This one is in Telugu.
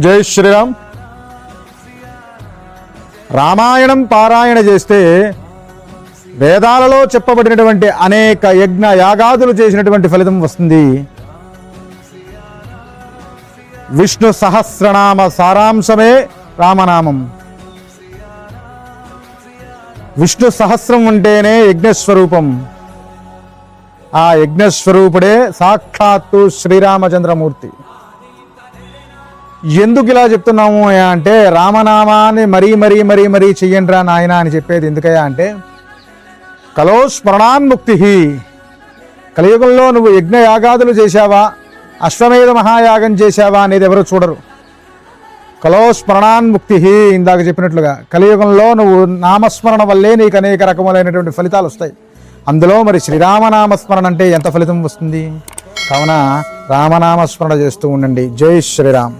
జై శ్రీరామ్. రామాయణం పారాయణ చేస్తే వేదాలలో చెప్పబడినటువంటి అనేక యజ్ఞ యాగాదులు చేసినటువంటి ఫలితం వస్తుంది. విష్ణు సహస్రనామ సారాంశమే రామనామం. విష్ణు సహస్రం ఉంటేనే యజ్ఞస్వరూపం. ఆ యజ్ఞస్వరూపుడే సాక్షాత్తు శ్రీరామచంద్రమూర్తి. ఎందుకు ఇలా చెప్తున్నాము అంటే రామనామాన్ని మరీ మరీ మరీ మరీ చెయ్యండిరా నాయన అని చెప్పేది ఎందుకయ్యా అంటే కలో స్మరణాన్ముక్తి కలియుగంలో నువ్వు యజ్ఞయాగాదులు చేశావా అశ్వమేధ మహాయాగం చేశావా అనేది ఎవరు చూడరు. కలో స్మరణాన్ముక్తి ఇందాక చెప్పినట్లుగా కలియుగంలో నువ్వు నామస్మరణ వల్లే నీకు అనేక రకములైనటువంటి ఫలితాలు వస్తాయి. అందులో మరి శ్రీరామనామస్మరణ అంటే ఎంత ఫలితం వస్తుంది? కావున రామనామస్మరణ చేస్తూ ఉండండి. జై శ్రీరామ్.